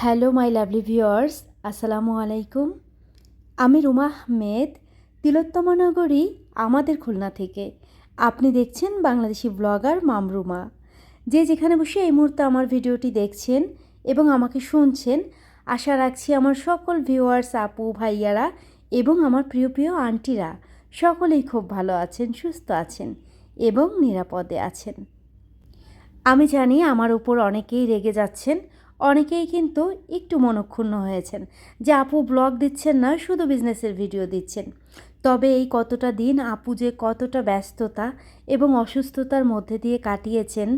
Hello my lovely viewers আসসালামু আলাইকুম আমি রুমা আহমেদ, তিলোত্তমা নগরী, আমাদের খুলনা থেকে। আপনি দেখছেন বাংলাদেশি ব্লগার মামরুমা যে যেখানে বসে এই মুহূর্তে আমার ভিডিওটি দেখছেন এবং আমাকে শুনছেন, আশা রাখছি আমার সকল ভিউয়ার্স আপু, ভাইয়ারা এবং আমার প্রিয় প্রিয় আন্টিরা সকলেই খুব ভালো আছেন, সুস্থ আছেন এবং নিরাপদে আছেন। আমি জানি আমার উপর অনেকেই রেগে যাচ্ছেন অনেকেই কিন্তু একটু মনক্ষুণ্ণ হয়েছেন। যে আপু ব্লগ দিচ্ছেন না, শুধু বিজনেসের ভিডিও দিচ্ছেন। তবে এই কতটা দিন আপু যে কতটা ব্যস্ততা এবং অসুস্থতার মধ্যে দিয়ে কাটিয়েছেন,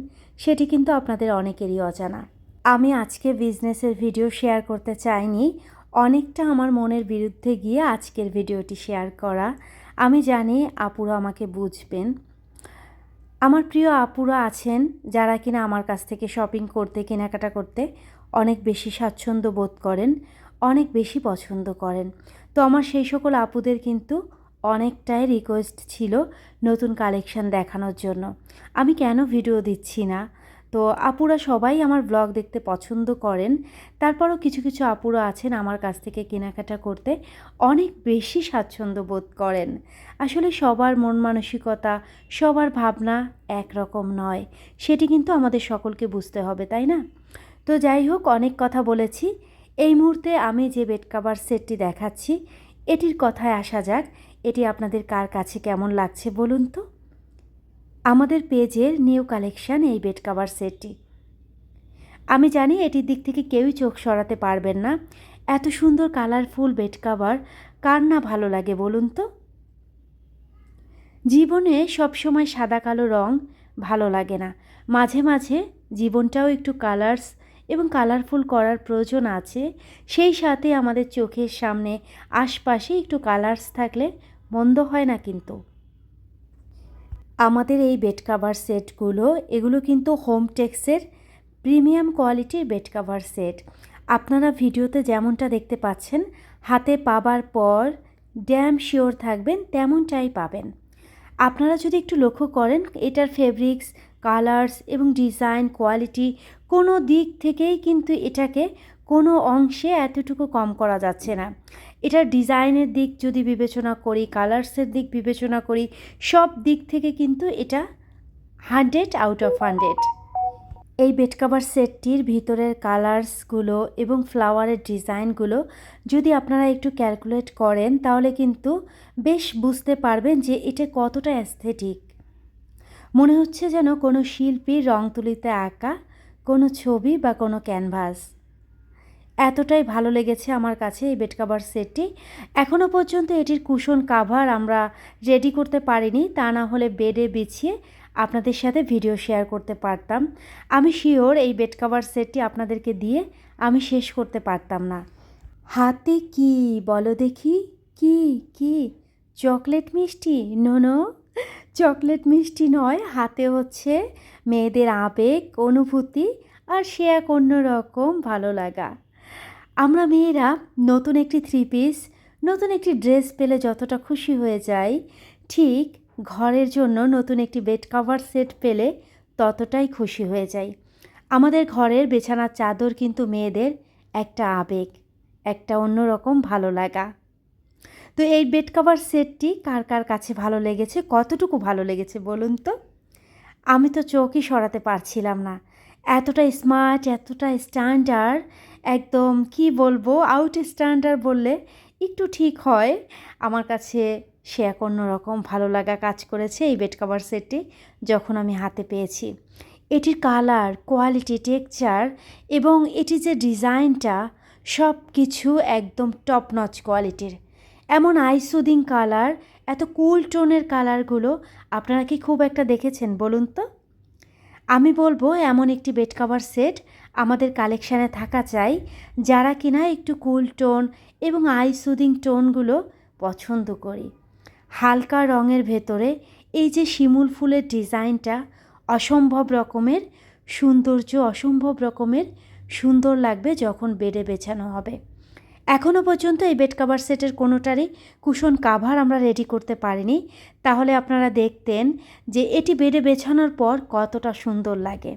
সেটি কিন্তু আপনাদের অনেকেরই অজানা। আমি আজকে বিজনেসের ভিডিও শেয়ার করতে চাইনি। অনেকটা আমার মনের বিরুদ্ধে গিয়ে আজকের ভিডিওটি শেয়ার করা। আমি জানি আপুরা আমাকে বুঝবেন। আমার প্রিয় আপুরা আছেন যারা কিনা আমার কাছ থেকে শপিং করতে, কেনাকাটা করতে। অনেক বেশি স্বাচ্ছন্দ্য বোধ করেন, অনেক বেশি পছন্দ করেন। তো আমার সেই সকল আপুদের কিন্তু অনেকটাই রিকোয়েস্ট ছিল নতুন কালেকশন দেখানোর জন্য। আমি কেন ভিডিও দিচ্ছি না? তো আপুরা সবাই আমার ব্লগ দেখতে পছন্দ করেন। তারপরও কিছু কিছু আপুরা আছেন আমার কাছ থেকে কেনাকাটা করতে অনেক বেশি স্বাচ্ছন্দ্য বোধ করেন। আসলে সবার মন মানসিকতা, সবার ভাবনা একরকম নয়। সেটি কিন্তু আমাদের সকলকে বুঝতে হবে, তাই না? তো যাই হোক, অনেক কথা বলেছি। এই মুহূর্তে আমি যে বেড কাভার সেটটি দেখাচ্ছি, এটির কথায় আসা যাক, এটি আপনাদের কার কাছে কেমন লাগছে বলুন তো? আমাদের পেজের নিউ কালেকশান এই বেড কাভার সেটটি। আমি জানি এটির দিক থেকে কেউই চোখ সরাতে পারবেন না। এত সুন্দর, কালারফুল বেড কাভার, কার না ভালো লাগে বলুন তো? জীবনে সবসময় সাদা কালো রং ভালো লাগে না। মাঝে মাঝে জীবনটাও একটু কালার্স এবং কালারফুল করার প্রয়োজন আছে। সেই সাথে আমাদের চোখের সামনে আশপাশে একটু কালার্স থাকলে মন্দ হয় না কিন্তু। আমাদের এই বেড কাভার সেটগুলো এগুলো কিন্তু হোম টেক্সের প্রিমিয়াম কোয়ালিটির বেড কাভার সেট আপনারা ভিডিওতে যেমনটা দেখতে পাচ্ছেন, হাতে পাবার পর ড্যাম শিওর থাকবেন, তেমনটাই পাবেন। আপনারা যদি একটু লক্ষ্য করেন, এটার ফেব্রিক্স কালার্স এবং ডিজাইন কোয়ালিটি কোনো দিক থেকেই কিন্তু এটাকে কোনো অংশে এতটুকু কম করা যাচ্ছে না। এটার ডিজাইনের দিক যদি বিবেচনা করি কালার্সের দিক বিবেচনা করি, সব দিক থেকে কিন্তু এটা হান্ড্রেড আউট অফ হান্ড্রেড এই বেড কাভার সেটটির ভিতরের কালার্সগুলো এবং ফ্লাওয়ারের ডিজাইনগুলো যদি আপনারা একটু ক্যালকুলেট করেন, তাহলে কিন্তু বেশ বুঝতে পারবেন যে এটা কতটা অ্যাস্থেটিক মনে হচ্ছে যেন কোনো শিল্পীর রং তুলিতে আঁকা কোনো ছবি বা কোনো ক্যানভাস। এতটাই ভালো লেগেছে আমার কাছে এই বেড কাভার সেটটি। এখনও পর্যন্ত এটির কুশন কাভার আমরা রেডি করতে পারিনি, তা না হলে বেডে বিছিয়ে আপনাদের সাথে ভিডিও শেয়ার করতে পারতাম। আমি শিওর এই বেড কাভার সেটটি আপনাদেরকে দিয়ে আমি শেষ করতে পারতাম না। হাতে কি বলো দেখি? কি কি? চকলেট মিষ্টি? No no? চকলেট মিষ্টি নয়, হাতে হচ্ছে মেয়েদের আবেগ, অনুভূতি আর সে এক অন্যরকম ভালো লাগা। আমরা মেয়েরা নতুন একটি থ্রি পিস নতুন একটি ড্রেস পেলে যতটা খুশি হয়ে যাই, ঠিক ঘরের জন্য নতুন একটি বেড কভার সেট পেলে ততটাই খুশি হয়ে যাই। আমাদের ঘরের বেছানার চাদর কিন্তু মেয়েদের একটা আবেগ, একটা অন্যরকম ভালো লাগা। তো এই বেড কভার সেটটি কার কার কাছে ভালো লেগেছে, কতটুকু ভালো লেগেছে বলুন তো? আমি তো চোখই সরাতে পারছিলাম না। এতটা স্মার্ট এতটা স্ট্যান্ডার্ড একদম কি বলব আউট স্ট্যান্ডার্ড বললে একটু ঠিক হয়। আমার কাছে সে এক অন্যরকম ভালো লাগা কাজ করেছে এই বেড কভার সেটটি যখন আমি হাতে পেয়েছি। এটির কালার কোয়ালিটি টেক্সচার এবং এটি যে ডিজাইনটা সব কিছু একদম টপ নচ কোয়ালিটির এমন আইসুদিং কালার, এত কুল টোনের কালারগুলো আপনারা কি খুব একটা দেখেছেন বলুন তো? আমি বলব এমন একটি বেড কভার সেট আমাদের কালেকশানে থাকা চাই, যারা কিনা একটু কুল টোন এবং আই সুদিং টোনগুলো পছন্দ করি। হালকা রঙের ভেতরে এই যে শিমুল ফুলের ডিজাইনটা অসম্ভব রকমের, সৌন্দর্য অসম্ভব রকমের, সুন্দর লাগবে যখন বেডে বেছানো হবে। এখনও পর্যন্ত এই বেড কাভার সেটের কোনোটারই কুশন কাভার আমরা রেডি করতে পারিনি। তাহলে আপনারা দেখতেন যে এটি বেডে বেছানোর পর কতটা সুন্দর লাগে।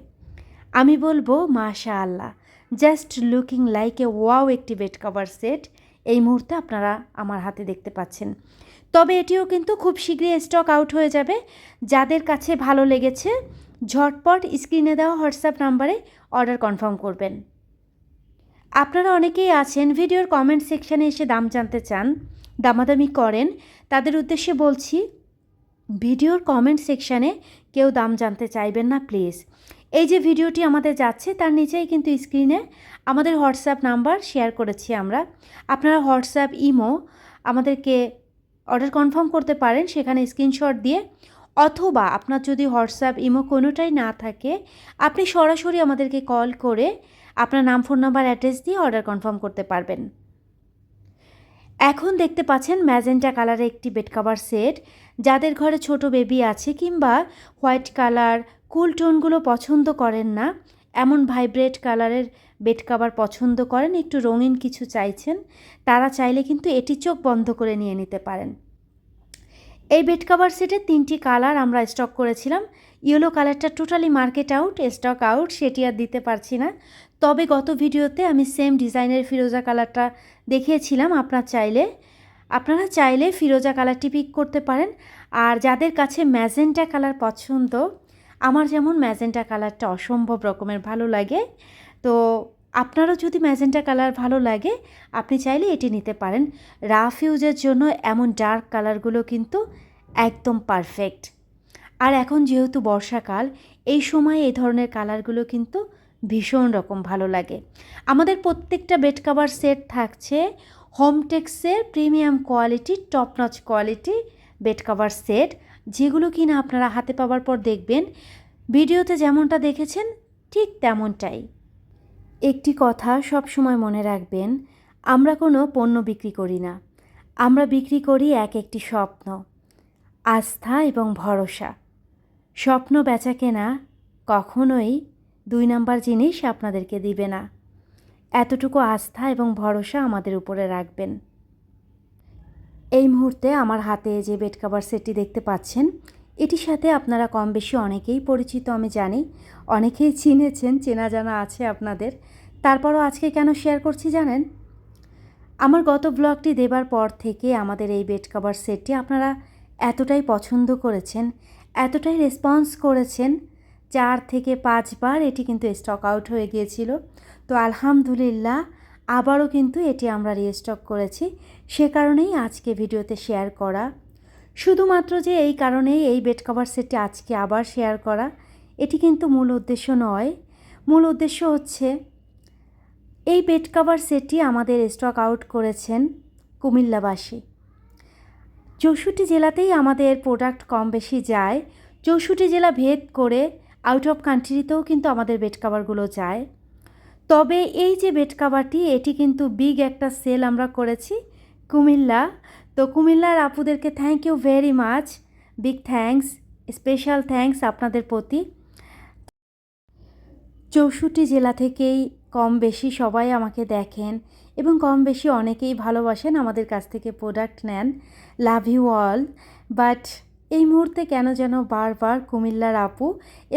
আমি বলব মাশা আল্লাহ just looking like a wow একটি বেড কভার সেট এই মুহূর্তে আপনারা আমার হাতে দেখতে পাচ্ছেন। তবে এটিও কিন্তু খুব শীঘ্রই স্টক আউট হয়ে যাবে। যাদের কাছে ভালো লেগেছে, ঝটপট স্ক্রিনে দেওয়া হোয়াটসঅ্যাপ নাম্বারে অর্ডার কনফার্ম করবেন। আপনারা অনেকেই আছেন, ভিডিওর কমেন্ট সেকশানে এসে দাম জানতে চান, দামাদামি করেন। তাদের উদ্দেশ্যে বলছি, ভিডিওর কমেন্ট সেকশানে কেউ দাম জানতে চাইবেন না প্লিজ এই যে ভিডিওটি আমাদের যাচ্ছে, তার নিচেই কিন্তু স্ক্রিনে আমাদের হোয়াটসঅ্যাপ নাম্বার শেয়ার করেছি আমরা। আপনারা হোয়াটসঅ্যাপ ইমো আমাদেরকে অর্ডার কনফার্ম করতে পারেন, সেখানে স্ক্রিনশট দিয়ে। অথবা আপনার যদি হোয়াটসঅ্যাপ ইমো কোনোটাই না থাকে, আপনি সরাসরি আমাদেরকে কল করে আপনার নাম, ফোন নাম্বার, অ্যাড্রেস দিয়ে অর্ডার কনফার্ম করতে পারবেন। এখন দেখতে পাচ্ছেন ম্যাজেন্টা কালারে একটি বেড কাভার সেট। যাদের ঘরে ছোট বেবি আছে কিংবা হোয়াইট কালার, কুল টোনগুলো পছন্দ করেন না, এমন ভাইব্রেট কালারের বেড কাভার পছন্দ করেন, একটু রঙিন কিছু চাইছেন, তারা চাইলে কিন্তু এটি চোখ বন্ধ করে নিয়ে নিতে পারেন। এই বেড কাভার সেটের তিনটি কালার আমরা স্টক করেছিলাম। ইয়েলো কালারটা totally market out, stock out, সেটি আর দিতে পারছি না। তবে গত ভিডিওতে আমি সেম ডিজাইনের ফিরোজা কালারটা দেখিয়েছিলাম, আপনার চাইলে, আপনারা চাইলে ফিরোজা কালারটি পিক করতে পারেন। আর যাদের কাছে ম্যাজেন্টা কালার পছন্দ, আমার যেমন ম্যাজেন্টা কালারটা অসম্ভব রকমের ভালো লাগে। তো আপনারও যদি ম্যাজেন্টা কালার ভালো লাগে, আপনি চাইলে এটি নিতে পারেন। রাফ ইউজের জন্য এমন ডার্ক কালারগুলো কিন্তু একদম পারফেক্ট আর এখন যেহেতু বর্ষাকাল, এই সময় এই ধরনের কালারগুলো কিন্তু ভীষণ রকম ভালো লাগে। আমাদের প্রত্যেকটা বেড কাভার সেট থাকছে। হোমটেক্সের premium quality top notch quality bed cover set যেগুলো কিনা আপনারা হাতে পাওয়ার পর দেখবেন। ভিডিওতে যেমনটা দেখেছেন, ঠিক তেমনটাই। একটি কথা সব সময় মনে রাখবেন, আমরা কোনো পণ্য বিক্রি করি না। আমরা বিক্রি করি এক একটি স্বপ্ন, আস্থা এবং ভরসা। স্বপ্ন বেচা কেনা কখনোই দুই নাম্বার জিনিস আপনাদেরকে দিবে না। এতটুকু আস্থা এবং ভরসা আমাদের উপরে রাখবেন। এই মুহূর্তে আমার হাতে যে বেড কাভার সেটটি দেখতে পাচ্ছেন, এটির সাথে আপনারা কম বেশি অনেকেই পরিচিত, আমি জানি। অনেকেই চিনেছেন, চেনা জানা আছে আপনাদের। তারপরও আজকে কেন শেয়ার করছি জানেন? আমার গত ব্লগটি দেবার পর থেকে আমাদের এই বেড কাভার সেটটি আপনারা এতটাই পছন্দ করেছেন, এতটাই রেসপন্স করেছেন চার থেকে পাঁচবার এটি কিন্তু স্টক আউট হয়ে গিয়েছিল। তো আলহামদুলিল্লাহ, আবারও কিন্তু এটি আমরা রিস্টক করেছি। সে কারণেই আজকে ভিডিওতে শেয়ার করা। শুধুমাত্র যে এই কারণেই এই বেড কভার সেটটি আজকে আবার শেয়ার করা, এটি কিন্তু মূল উদ্দেশ্য নয়। মূল উদ্দেশ্য হচ্ছে, এই বেড কভার সেটটি আমাদের স্টক আউট করেছেন কুমিল্লাবাসী। চৌষট্টি জেলাতেই আমাদের প্রোডাক্ট কম বেশি যায়। চৌষট্টি জেলা ভেদ করে আউট অফ কান্ট্রিতেও কিন্তু আমাদের বেড কাভারগুলো যায়। তবে এই যে বেড কাভারটি এটি কিন্তু বিগ একটা সেল আমরা করেছি কুমিল্লা। তো কুমিল্লার আপুদেরকে thank you very much big thanks special thanks আপনাদের প্রতি। চৌষট্টি জেলা থেকেই কম বেশি সবাই আমাকে দেখেন এবং কম বেশি অনেকেই ভালোবাসেন, আমাদের কাছ থেকে প্রোডাক্ট নেন। লাভ ইউ অল বাট এই মুহূর্তে কেন যেন বারবার কুমিল্লার আপু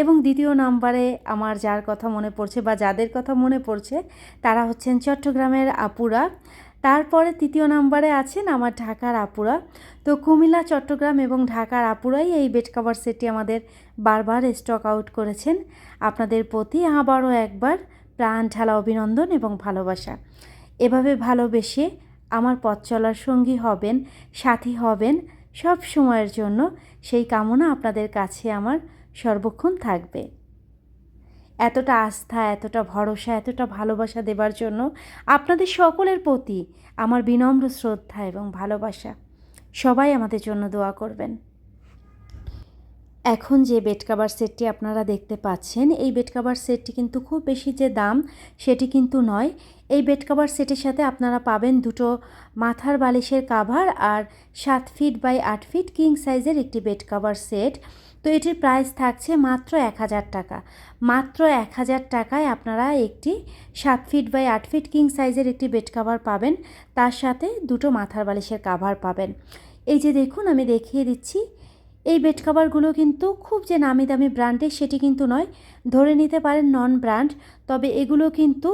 এবং দ্বিতীয় নাম্বারে আমার যার কথা মনে পড়ছে বা যাদের কথা মনে পড়ছে, তারা হচ্ছেন চট্টগ্রামের আপুরা। তারপরে তৃতীয় নাম্বারে আছেন আমার ঢাকার আপুরা। তো কুমিল্লা, চট্টগ্রাম এবং ঢাকার আপুরাই এই বেড কাভার সেটটি আমাদের বারবার স্টক আউট করেছেন। আপনাদের প্রতি আবারও একবার প্রাণ ঢালা অভিনন্দন এবং ভালোবাসা। এভাবে ভালোবেসে আমার পথ চলার সঙ্গী হবেন, সাথী হবেন। সব সময়ের জন্য সেই কামনা আপনাদের কাছে আমার সর্বক্ষণ থাকবে। এতটা আস্থা, এতটা ভরসা, এতটা ভালোবাসা দেবার জন্য আপনাদের সকলের প্রতি আমার বিনম্র শ্রদ্ধা এবং ভালোবাসা। সবাই আমাদের জন্য দোয়া করবেন। এখন যে বেড কাভার সেটটি আপনারা দেখতে পাচ্ছেন, এই বেড কাভার সেটটি কিন্তু খুব বেশি যে দাম সেটি কিন্তু নয়। এই বেড কাভার সেটের সাথে আপনারা পাবেন দুটো মাথার বালিশের কাভার আর সাত ফিট বাই আট ফিট কিং সাইজের একটি বেড কাভার সেট তো এটির প্রাইস থাকছে মাত্র এক হাজার টাকা। মাত্র এক হাজার টাকায় আপনারা একটি সাত ফিট বাই আট ফিট কিং সাইজের একটি বেড কাভার পাবেন। তার সাথে দুটো মাথার বালিশের কাভার পাবেন। এই যে দেখুন, আমি দেখিয়ে দিচ্ছি। এই বেড কাভারগুলো কিন্তু খুব যে নামি দামি ব্র্যান্ডের সেটি কিন্তু নয়, ধরে নিতে পারেন নন ব্র্যান্ড, তবে এগুলো কিন্তু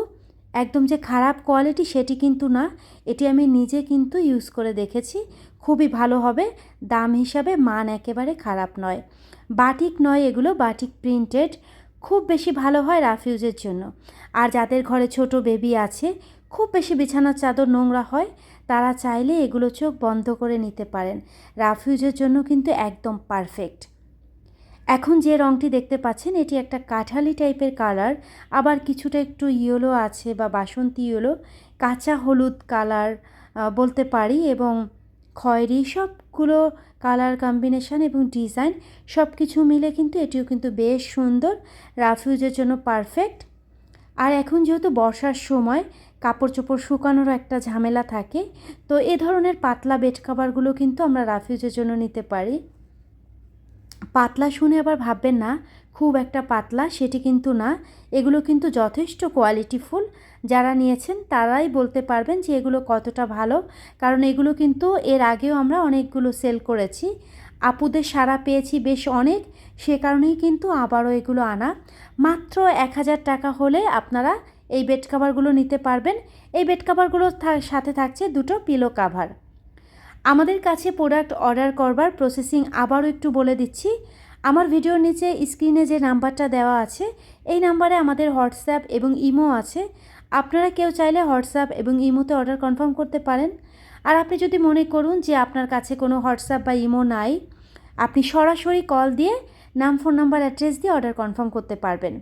একদম যে খারাপ কোয়ালিটি সেটি কিন্তু না, এটি আমি নিজে কিন্তু ইউজ করে দেখেছি, খুবই ভালো হবে, দাম হিসাবে মান একেবারে খারাপ নয়। বাটিক নয় এগুলো, বাটিক প্রিন্টেড, খুব বেশি ভালো হয় রাফিউজের জন্য। আর যাদের ঘরে ছোট বেবি আছে, খুব বেশি বিছানার চাদর নোংরা হয় তারা চাইলে এগুলো চোখ বন্ধ করে নিতে পারেন। রাফিউজের জন্য কিন্তু একদম পারফেক্ট। এখন যে রঙটি দেখতে পাচ্ছেন, এটি একটা কাঠালি টাইপের কালার। আবার কিছুটা একটু ইয়েলো আছে বা বাসন্তী ইয়েলো। কাঁচা হলুদ কালার বলতে পারি এবং খয়েরি সবগুলো কালার কম্বিনেশান এবং ডিজাইন সব কিছু মিলে কিন্তু এটিও কিন্তু বেশ সুন্দর। রাফিউজের জন্য পারফেক্ট। আর এখন যেহেতু বর্ষার সময় কাপড় চোপড় শুকানোরও একটা ঝামেলা থাকে। তো এ ধরনের পাতলা বেড কাভারগুলো কিন্তু আমরা রাফিউজের জন্য নিতে পারি। পাতলা শুনে আবার ভাববেন না, খুব একটা পাতলা সেটি কিন্তু না। এগুলো কিন্তু যথেষ্ট কোয়ালিটিফুল যারা নিয়েছেন তারাই বলতে পারবেন যে এগুলো কতটা ভালো, কারণ এগুলো কিন্তু এর আগেও আমরা অনেকগুলো সেল করেছি। আপুদের সারা পেয়েছি বেশ অনেক, সে কারণেই কিন্তু আবারও এগুলো আনা। মাত্র এক হাজার টাকা হলে আপনারা এই বেড কাভারগুলো নিতে পারবেন। এই বেড কাভারগুলোর সাথে থাকছে দুটো পিলো কাভার আমাদের কাছে প্রোডাক্ট অর্ডার করবার প্রসেসিং আবারও একটু বলে দিচ্ছি। আমার ভিডিওর নিচে স্ক্রিনে যে নাম্বারটা দেওয়া আছে, এই নাম্বারে আমাদের হোয়াটসঅ্যাপ এবং ইমো আছে। আপনারা কেউ চাইলে হোয়াটসঅ্যাপ এবং ইমোতে অর্ডার কনফার্ম করতে পারেন। আর আপনি যদি মনে করুন যে আপনার কাছে কোনো হোয়াটসঅ্যাপ বা ইমো নাই, আপনি সরাসরি কল দিয়ে নাম ফোন নাম্বার অ্যাড্রেস দিয়ে অর্ডার কনফার্ম করতে পারবেন।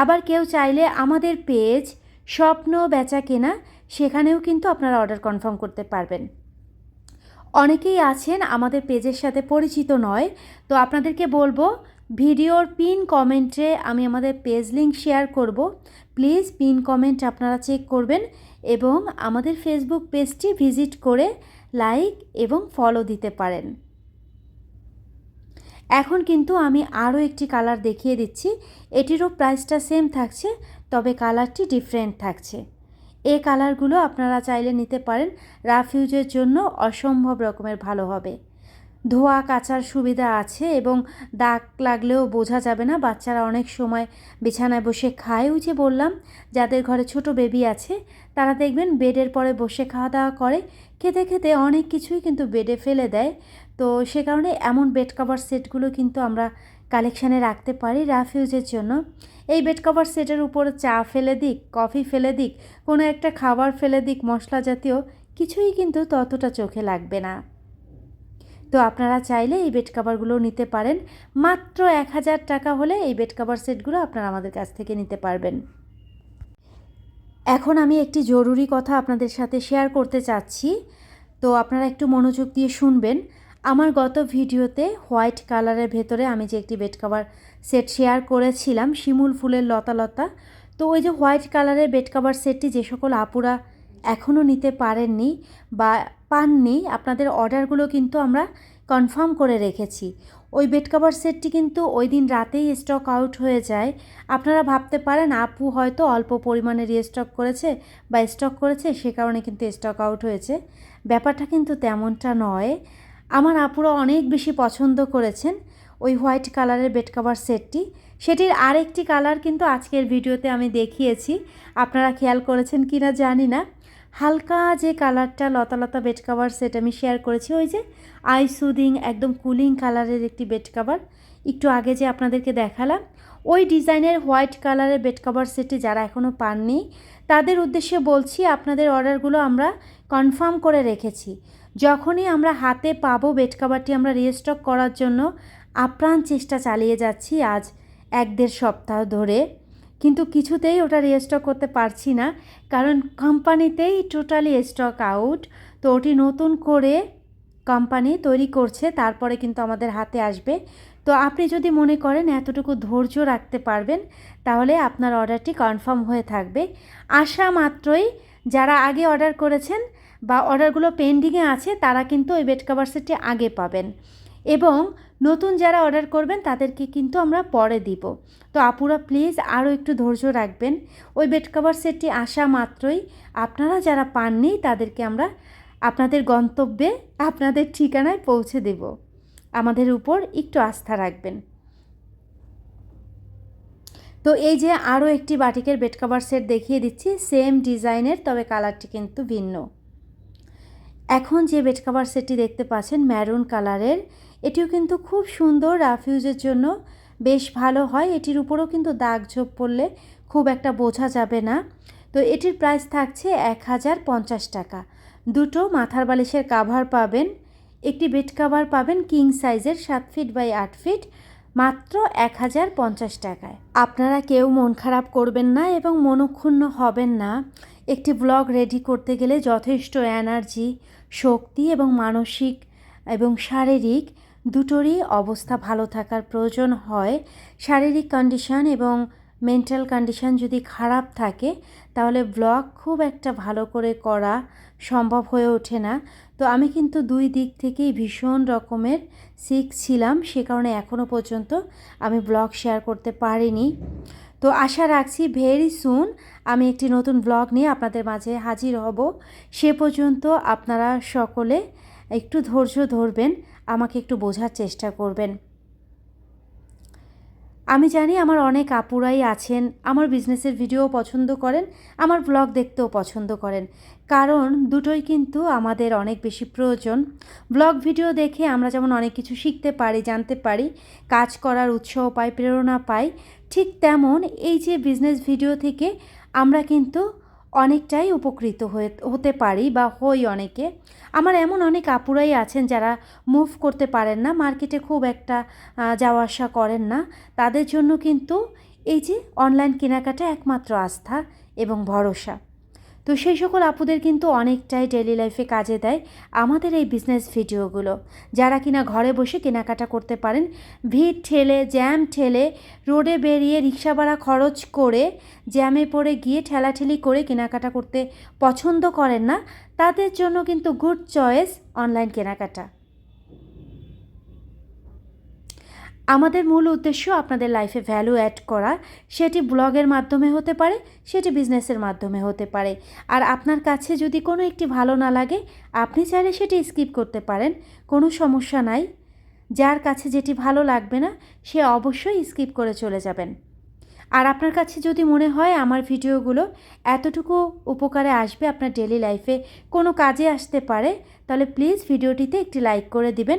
আবার কেউ চাইলে আমাদের পেজ স্বপ্ন বেচা কেনা সেখানেও কিন্তু আপনারা অর্ডার কনফার্ম করতে পারবেন। অনেকেই আছেন আমাদের পেজের সাথে পরিচিত নয়, তো আপনাদেরকে বলব ভিডিওর পিন কমেন্টে আমি আমাদের পেজ লিঙ্ক শেয়ার করব। প্লিজ পিন কমেন্ট আপনারা চেক করবেন এবং আমাদের ফেসবুক পেজটি ভিজিট করে লাইক এবং ফলো দিতে পারেন। এখন কিন্তু আমি আরও একটি কালার দেখিয়ে দিচ্ছি। এটিরও প্রাইসটা সেম থাকছে, তবে কালারটি ডিফারেন্ট থাকছে। এই কালারগুলো আপনারা চাইলে নিতে পারেন। রাফিউজের জন্য অসম্ভব রকমের ভালো হবে। ধোয়া কাচার সুবিধা আছে এবং দাগ লাগলেও বোঝা যাবে না। বাচ্চারা অনেক সময় বিছানায় বসে খায়ও যে বললাম, যাদের ঘরে ছোট বেবি আছে, তারা দেখবেন বেডের পরে বসে খাওয়া দাওয়া করে। খেতে খেতে অনেক কিছুই কিন্তু বেডে ফেলে দেয়। তো সে কারণে এমন বেড কভার সেটগুলো কিন্তু আমরা কালেকশানে রাখতে পারি রাফিউজের জন্য। এই বেড কভার সেটের উপর চা ফেলে দিক কফি ফেলে দিক, কোনো একটা খাবার ফেলে দিক, মশলা জাতীয় কিছুই কিন্তু ততটা চোখে লাগবে না। তো আপনারা চাইলে এই বেড কাভারগুলো নিতে পারেন। মাত্র এক হাজার টাকা হলে এই বেড কাভার সেটগুলো আপনারা আমাদের কাছ থেকে নিতে পারবেন। এখন আমি একটি জরুরি কথা আপনাদের সাথে শেয়ার করতে চাচ্ছি। তো আপনারা একটু মনোযোগ দিয়ে শুনবেন। আমার গত ভিডিওতে হোয়াইট কালারের ভেতরে আমি যে একটি বেড কাভার সেট শেয়ার করেছিলাম, শিমুল ফুলের লতা লতা, তো ওই যে হোয়াইট কালারের বেড কাভার সেটটি যে সকল আপুরা এখনও নিতে পারেননি বা পাননি, আপনাদের অর্ডারগুলো কিন্তু আমরা কনফার্ম করে রেখেছি। ওই বেড কাভার সেটটি কিন্তু ওই দিন রাতেই স্টক আউট হয়ে যায়। আপনারা ভাবতে পারেন, আপু হয়তো অল্প পরিমাণে রিস্টক করেছে বা স্টক করেছে, সে কারণে কিন্তু স্টক আউট হয়েছে। ব্যাপারটা কিন্তু তেমনটা নয়। আমার আপুরা অনেক বেশি পছন্দ করেছেন ওই হোয়াইট কালারের বেড কাভার সেটটি। সেটির আরেকটি কালার কিন্তু আজকের ভিডিওতে আমি দেখিয়েছি। আপনারা খেয়াল করেছেন কি না জানি না। হালকা যে কালারটা লতা লতা বেড কাভার সেট আমি শেয়ার করেছি, ওই যে আই সুদিং একদম কুলিং কালারের একটি বেড কাভার। একটু আগে যে আপনাদেরকে দেখালাম, ওই ডিজাইনের হোয়াইট কালারের বেড কাভার সেটটি যারা এখনও পাননি, তাদের উদ্দেশ্যে বলছি, আপনাদের অর্ডারগুলো আমরা কনফার্ম করে রেখেছি। যখনই আমরা হাতে পাবো বেড কাভারটি আমরা রিস্টক করার জন্য আপ্রাণ চেষ্টা চালিয়ে যাচ্ছি আজ এক দেড় সপ্তাহ ধরে। কিন্তু কিছুতেই ওটা রিস্টক করতে পারছি না, কারণ কোম্পানিতেই টোটালি স্টক আউট তো ওটি নতুন করে কোম্পানি তৈরি করছে, তারপরে কিন্তু আমাদের হাতে আসবে। তো আপনি যদি মনে করেন এতটুকু ধৈর্য রাখতে পারবেন, তাহলে আপনার অর্ডারটি কনফার্ম হয়ে থাকবে। আসা মাত্রই, যারা আগে অর্ডার করেছেন বা অর্ডারগুলো পেন্ডিংয়ে আছে, তারা কিন্তু ওই বেড কাভার সেটটি আগে পাবেন। এবং নতুন যারা অর্ডার করবেন, তাদেরকে কিন্তু আমরা পরে দিব। তো আপুরা প্লিজ আরও একটু ধৈর্য রাখবেন। ওই বেড কাভার সেটটি আসা মাত্রই আপনারা যারা পাননি, তাদেরকে আমরা আপনাদের গন্তব্যে, আপনাদের ঠিকানায় পৌঁছে দেব। আমাদের উপর একটু আস্থা রাখবেন। তো এই যে আরও একটি বাটিকের বেড কাভার সেট দেখিয়ে দিচ্ছি সেম ডিজাইনের তবে কালারটি কিন্তু ভিন্ন। এখন যে বেড কাভার সেটটি দেখতে পাচ্ছেন ম্যারুন কালারের, এটিও কিন্তু খুব সুন্দর রাফিউজের জন্য বেশ ভালো হয়। এটির উপরেও কিন্তু দাগ ঝোপ পড়লে খুব একটা বোঝা যাবে না। তো এটির প্রাইস থাকছে এক হাজার পঞ্চাশ টাকা। দুটো মাথার বালিশের কাভার পাবেন, একটি বেড কাভার পাবেন কিং সাইজের সাত ফিট বাই আট ফিট মাত্র এক হাজার পঞ্চাশ টাকায়। আপনারা কেউ মন খারাপ করবেন না এবং মনক্ষুণ্ণ হবেন না। একটি ব্লগ রেডি করতে গেলে যথেষ্ট এনার্জি শক্তি এবং মানসিক এবং শারীরিক দুটোরই অবস্থা ভালো থাকার প্রয়োজন হয়। শারীরিক কন্ডিশন এবং মেন্টাল কন্ডিশন যদি খারাপ থাকে, তাহলে ব্লগ খুব একটা ভালো করে করা সম্ভব হয়ে ওঠে না। তো আমি কিন্তু দুই দিক থেকেই ভীষণ রকমের সিক ছিলাম, সে কারণে এখনও পর্যন্ত আমি ব্লগ শেয়ার করতে পারিনি। তো আশা রাখছি ভেরি সুন আমি একটি নতুন ব্লগ নিয়ে আপনাদের মাঝে হাজির হব। সে পর্যন্ত আপনারা সকলে একটু ধৈর্য ধরবেন, আমাকে একটু বোঝার চেষ্টা করবেন। আমি জানি আমার অনেক আপুরাই আছেন, আমার বিজনেসের ভিডিও পছন্দ করেন, আমার ব্লগ দেখতেও পছন্দ করেন। কারণ দুটোই কিন্তু আমাদের অনেক বেশি প্রয়োজন। ব্লগ ভিডিও দেখে আমরা যেমন অনেক কিছু শিখতে পারি, জানতে পারি, কাজ করার উৎসাহ পাই, প্রেরণা পাই, ঠিক তেমন এই যে বিজনেস ভিডিও থেকে আমরা কিন্তু অনেকটাই উপকৃত হয়ে, হতে পারি বা হই অনেকে। আমার এমন অনেক আপুরাই আছেন যারা মুভ করতে পারেন না মার্কেটে খুব একটা যাওয়া আসা করেন না। তাদের জন্য কিন্তু এই যে অনলাইন কেনাকাটা একমাত্র আস্থা এবং ভরসা। তো সেই সকল আপুদের কিন্তু অনেকটাই ডেলি লাইফে কাজে দেয় আমাদের এই বিজনেস ভিডিওগুলো যারা কিনা ঘরে বসে কেনাকাটা করতে পারেন, ভিড় ঠেলে, জ্যাম ঠেলে, রোডে বেরিয়ে রিক্সা ভাড়া খরচ করে, জ্যামে পড়ে গিয়ে ঠেলাঠেলি করে কেনাকাটা করতে পছন্দ করেন না, তাদের জন্য কিন্তু গুড চয়েস অনলাইন কেনাকাটা। আমাদের মূল উদ্দেশ্য আপনাদের লাইফে ভ্যালু অ্যাড করা। সেটি ব্লগের মাধ্যমে হতে পারে, সেটি বিজনেসের মাধ্যমে হতে পারে। আর আপনার কাছে যদি কোনো একটি ভালো না লাগে, আপনি চাইলে সেটি স্কিপ করতে পারেন। কোনো সমস্যা নাই। যার কাছে যেটি ভালো লাগবে না, সে অবশ্যই স্কিপ করে চলে যাবেন। আর আপনার কাছে যদি মনে হয় আমার ভিডিওগুলো এতটুকু উপকারে আসবে, আপনার ডেলি লাইফে কোনো কাজে আসতে পারে, তাহলে প্লিজ ভিডিওটিতে একটি লাইক করে দিবেন।